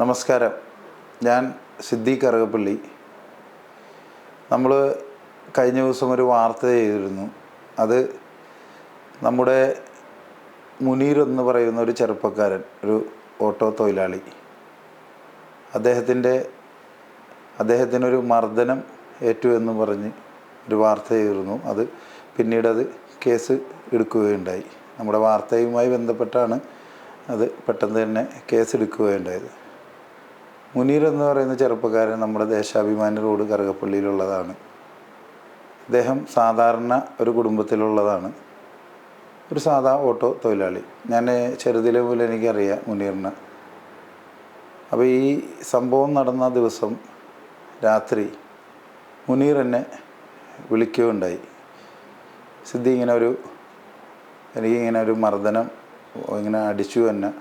നമസ്കാരം. ഞാൻ സിദ്ദീഖ് അറകപ്പള്ളി. നമ്മൾ കഴിഞ്ഞ ദിവസം ഒരു വാർത്ത ചെയ്തിരുന്നു. അത് നമ്മുടെ മുനീർ എന്ന് പറയുന്ന ഒരു ചെറുപ്പക്കാരൻ ഒരു ഓട്ടോ തൊഴിലാളി. അദ്ദേഹത്തിന്റെ അദ്ദേഹത്തിനൊരു മർദ്ദനം ഏറ്റു എന്ന് പറഞ്ഞ് ഒരു വാർത്ത ചെയ്തിരുന്നു. അത് പിന്നീട് അത് കേസ് എടുക്കുകയുണ്ടായി. നമ്മുടെ വാർത്തയുമായി ബന്ധപ്പെട്ടാണ് അത് പെട്ടെന്ന് തന്നെ കേസ് എടുക്കുകയുണ്ടായത്. മുനീർ എന്ന് പറയുന്ന ചെറുപ്പക്കാരൻ നമ്മുടെ ദേശാഭിമാനി റോഡ് കറുകപ്പള്ളിയിലുള്ളതാണ്. അദ്ദേഹം സാധാരണ ഒരു കുടുംബത്തിലുള്ളതാണ്. ഒരു സാധാ ഓട്ടോ തൊഴിലാളി. ഞാൻ ചെറുതിലെ പോലെ എനിക്കറിയാം മുനീറിനെ. അപ്പോൾ ഈ സംഭവം നടന്ന ദിവസം രാത്രി മുനീർ എന്നെ വിളിക്കുകയുണ്ടായി. സിദ്ധി ഇങ്ങനെ ഒരു എനിക്കിങ്ങനെ ഒരു മർദ്ദനം ഇങ്ങനെ അടിച്ചു എന്നെ.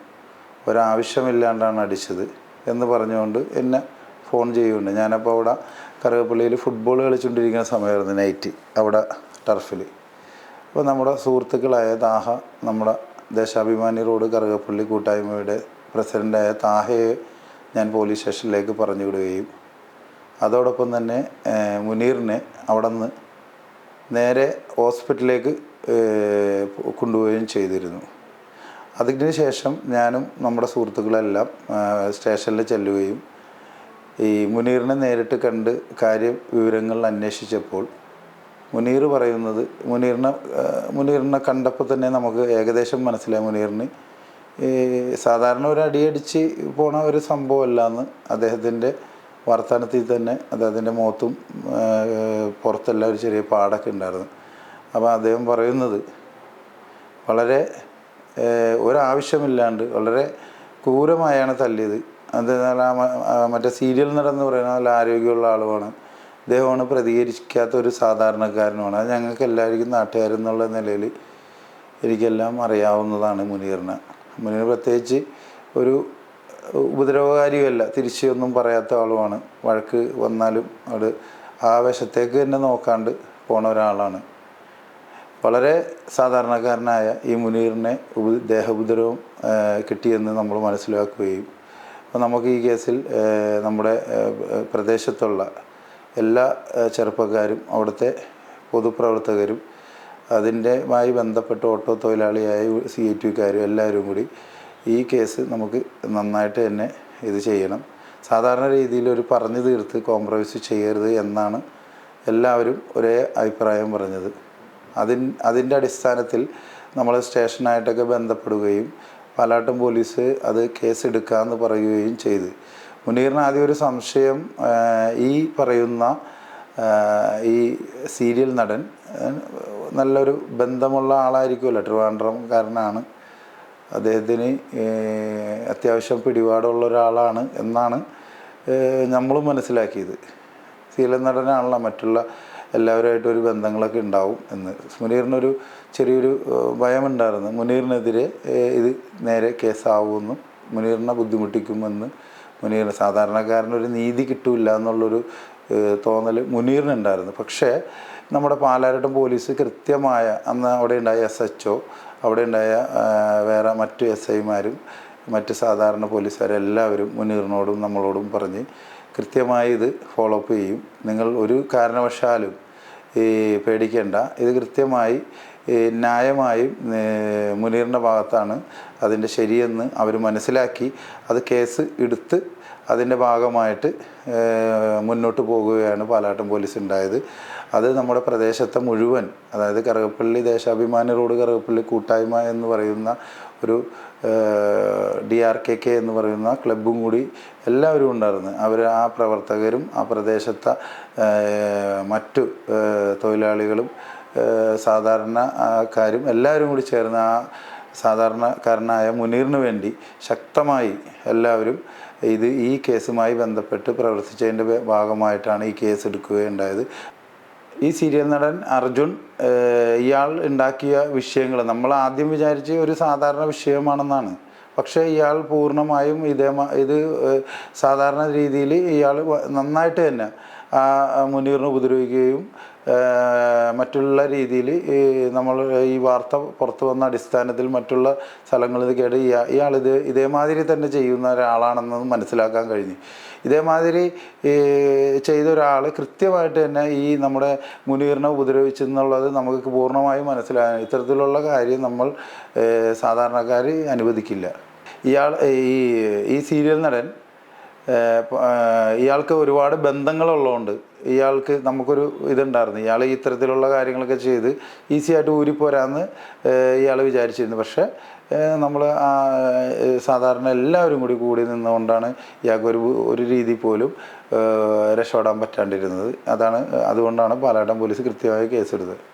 ഒരാവശ്യമില്ലാണ്ടാണ് അടിച്ചത്. എന്ന് പറഞ്ഞുകൊണ്ട് എന്നെ ഫോൺ ചെയ്യുന്നുണ്ട്. ഞാനപ്പോൾ അവിടെ കറുകപ്പള്ളിയിൽ ഫുട്ബോൾ കളിച്ചുകൊണ്ടിരിക്കുന്ന സമയമായിരുന്നു നൈറ്റ് അവിടെ ടർഫിൽ അപ്പോൾ നമ്മുടെ സുഹൃത്തുക്കളായ താഹ നമ്മുടെ ദേശാഭിമാനി റോഡ് കറുകപ്പള്ളി കൂട്ടായ്മയുടെ പ്രസിഡന്റായ താഹയെ ഞാൻ പോലീസ് സ്റ്റേഷനിലേക്ക് പറഞ്ഞു വിടുകയും അതോടൊപ്പം തന്നെ മുനീറിനെ അവിടെ നിന്ന് നേരെ ഹോസ്പിറ്റലിലേക്ക് കൊണ്ടുപോവുകയും ചെയ്തിരുന്നു. അതിന് ശേഷം ഞാനും നമ്മുടെ സുഹൃത്തുക്കളെല്ലാം സ്റ്റേഷനിൽ ചെല്ലുകയും ഈ മുനീറിനെ നേരിട്ട് കണ്ട് കാര്യ വിവരങ്ങൾ അന്വേഷിച്ചപ്പോൾ മുനീർ പറയുന്നത് മുനീറിനെ മുനീറിനെ കണ്ടപ്പോൾ തന്നെ നമുക്ക് ഏകദേശം മനസ്സിലായി മുനീറിന്. ഈ സാധാരണ ഒരു അടിയടിച്ച് പോണ ഒരു സംഭവമല്ല എന്ന് അദ്ദേഹത്തിന്റെ വർത്തമാനത്തിൽ തന്നെ അദ്ദേഹത്തിന്റെ മുഖത്തും പുറത്തെല്ലാം ഒരു ചെറിയ പാടൊക്കെ ഉണ്ടായിരുന്നു. അപ്പോൾ അദ്ദേഹം പറയുന്നത് വളരെ ഒരാവശ്യമില്ലാണ്ട് വളരെ ക്രൂരമായാണ് തല്ലിയത്. എന്തെന്നാൽ ആ മറ്റേ സീരിയൽ നടന്ന് പറയുന്ന നല്ല ആരോഗ്യമുള്ള ആളുമാണ്. ഇദ്ദേഹമാണ് പ്രതികരിക്കാത്ത ഒരു സാധാരണക്കാരനുമാണ്. അത് ഞങ്ങൾക്ക് എല്ലാവർക്കും നാട്ടുകാരെന്നുള്ള നിലയിൽ എനിക്കെല്ലാം അറിയാവുന്നതാണ് മുനീറിനെ. മുനീർ പ്രത്യേകിച്ച് ഒരു ഉപദ്രവകാരിയല്ല തിരിച്ചൊന്നും പറയാത്ത ആളുമാണ്. വഴക്ക് വന്നാലും അവിടെ ആവേശത്തേക്ക് തന്നെ നോക്കാണ്ട് പോണ ഒരാളാണ്. വളരെ സാധാരണക്കാരനായ ഈ മുനീറിനെ ഉപ ദേഹോപദ്രവം കിട്ടിയെന്ന് നമ്മൾ മനസ്സിലാക്കുകയും അപ്പോൾ നമുക്ക് ഈ കേസിൽ നമ്മുടെ പ്രദേശത്തുള്ള എല്ലാ ചെറുപ്പക്കാരും അവിടുത്തെ പൊതുപ്രവർത്തകരും അതിന്റെമായി ബന്ധപ്പെട്ട ഓട്ടോ തൊഴിലാളിയായ സി ഐ ടിക്കാരും എല്ലാവരും കൂടി ഈ കേസ് നമുക്ക് നന്നായിട്ട് തന്നെ ഇത് ചെയ്യണം. സാധാരണ രീതിയിൽ ഒരു പറഞ്ഞു തീർത്ത് കോംപ്രമൈസ് ചെയ്യരുത് എന്നാണ് എല്ലാവരും ഒരേ അഭിപ്രായം പറഞ്ഞത്. അതിൻ അതിന്റെ അടിസ്ഥാനത്തിൽ നമ്മൾ സ്റ്റേഷനായിട്ടൊക്കെ ബന്ധപ്പെടുകയും പാലാട്ടം പോലീസ് അത് കേസ് എടുക്കാമെന്ന് പറയുകയും ചെയ്തു. മുനീറിന് ആദ്യം ഒരു സംശയം ഈ പറയുന്ന ഈ സീരിയൽ നടൻ നല്ലൊരു ബന്ധമുള്ള ആളായിരിക്കുമല്ലോ. ട്രിവാൻഡ്രംകാരനാണ്. അദ്ദേഹത്തിന് അത്യാവശ്യം പിടിപാടുള്ള ഒരാളാണ് എന്നാണ് നമ്മളും മനസ്സിലാക്കിയത്. സീരിയൽ നടനാണല്ലോ മറ്റുള്ള എല്ലാവരുമായിട്ട് ഒരു ബന്ധങ്ങളൊക്കെ ഉണ്ടാവും എന്ന്. മുനീറിനൊരു ചെറിയൊരു ഭയമുണ്ടായിരുന്നു. മുനീറിനെതിരെ ഇത് നേരെ കേസാവുമെന്നും മുനീറിനെ ബുദ്ധിമുട്ടിക്കുമെന്ന് മുനീർ സാധാരണക്കാരനൊരു നീതി കിട്ടില്ല എന്നുള്ളൊരു തോന്നൽ മുനീറിനുണ്ടായിരുന്നു. പക്ഷേ നമ്മുടെ പാലാരട്ടം പോലീസ് കൃത്യമായ അന്ന് അവിടെ ഉണ്ടായ എസ് എച്ച് ഒ അവിടെ ഉണ്ടായ വേറെ മറ്റു എസ് ഐമാരും മറ്റ് സാധാരണ പോലീസുകാരെല്ലാവരും മുനീറിനോടും നമ്മളോടും പറഞ്ഞ് കൃത്യമായി ഇത് ഫോളോ അപ്പ് ചെയ്യും. നിങ്ങൾ ഒരു കാരണവശാലും ഈ പേടിക്കേണ്ട ഇത് കൃത്യമായി ന്യായമായും മുനീറിന്റെ ഭാഗത്താണ് അതിന്റെ ശരിയെന്ന് അവർ മനസ്സിലാക്കി. അത് കേസ് എടുത്ത് അതിന്റെ ഭാഗമായിട്ട് മുന്നോട്ട് പോകുകയാണ് പാലാട്ടം പോലീസ് ഉണ്ടായത്. അത് നമ്മുടെ പ്രദേശത്തെ മുഴുവൻ അതായത് കറുകപ്പള്ളി ദേശാഭിമാനി റോഡ് കറുകപ്പള്ളി കൂട്ടായ്മ എന്ന് പറയുന്ന ഒരു ഡി ആർ കെ കെ എന്ന് പറയുന്ന ക്ലബും കൂടി എല്ലാവരും ഉണ്ടായിരുന്നു. അവർ ആ പ്രവർത്തകരും ആ പ്രദേശത്തെ മറ്റു തൊഴിലാളികളും സാധാരണക്കാരും എല്ലാവരും കൂടി ചേർന്ന് ആ സാധാരണക്കാരനായ മുനീറിന് വേണ്ടി ശക്തമായി എല്ലാവരും ഇത് ഈ കേസുമായി ബന്ധപ്പെട്ട് പ്രവർത്തിച്ചതിന്റെ ഭാഗമായിട്ടാണ് ഈ കേസ് എടുക്കുകയുണ്ടായത്. ഈ സീരിയൽ നടൻ അർജുൻ ഇയാൾ ഉണ്ടാക്കിയ വിഷയങ്ങൾ നമ്മൾ ആദ്യം വിചാരിച്ച് ഒരു സാധാരണ വിഷയമാണെന്നാണ്. പക്ഷേ ഇയാൾ പൂർണമായും ഇതേ ഇത് സാധാരണ രീതിയിൽ ഇയാൾ നന്നായിട്ട് തന്നെ മുനീറിനെ ഉപദ്രവിക്കുകയും മറ്റുള്ള രീതിയിൽ നമ്മൾ ഈ വാർത്ത പുറത്തു വന്ന അടിസ്ഥാനത്തിൽ മറ്റുള്ള സ്ഥലങ്ങളിൽ കേട്ട് ഇയാ ഇയാൾ ഇത് ഇതേമാതിരി തന്നെ ചെയ്യുന്ന ഒരാളാണെന്ന് മനസ്സിലാക്കാൻ കഴിഞ്ഞു. ഇതേമാതിരി ചെയ്ത ഒരാൾ കൃത്യമായിട്ട് തന്നെ ഈ നമ്മുടെ മുനീറിനെ ഉപദ്രവിച്ചെന്നുള്ളത് നമുക്ക് പൂർണമായും മനസ്സിലാകാൻ ഇത്തരത്തിലുള്ള കാര്യം നമ്മൾ സാധാരണക്കാർ അനുവദിക്കില്ല. ഇയാൾ ഈ ഈ സീരിയൽ നടൻ ഇയാൾക്ക് ഒരുപാട് ബന്ധങ്ങളുള്ളതുകൊണ്ട് ഇയാൾക്ക് നമുക്കൊരു ഇതുണ്ടായിരുന്നു. ഇയാൾ ഇത്തരത്തിലുള്ള കാര്യങ്ങളൊക്കെ ചെയ്ത് ഈസി ആയിട്ട് ഊരിപ്പോരാന്ന് ഇയാൾ വിചാരിച്ചിരുന്നു. പക്ഷേ നമ്മൾ സാധാരണ എല്ലാവരും കൂടി കൂടി നിന്നുകൊണ്ടാണ് ഇയാൾക്ക് ഒരു ഒരു രീതി പോലും രക്ഷപ്പെടാൻ പറ്റാണ്ടിരുന്നത്. അതാണ് അതുകൊണ്ടാണ് പാലാട്ടം പോലീസ് കൃത്യമായി കേസെടുത്തത്.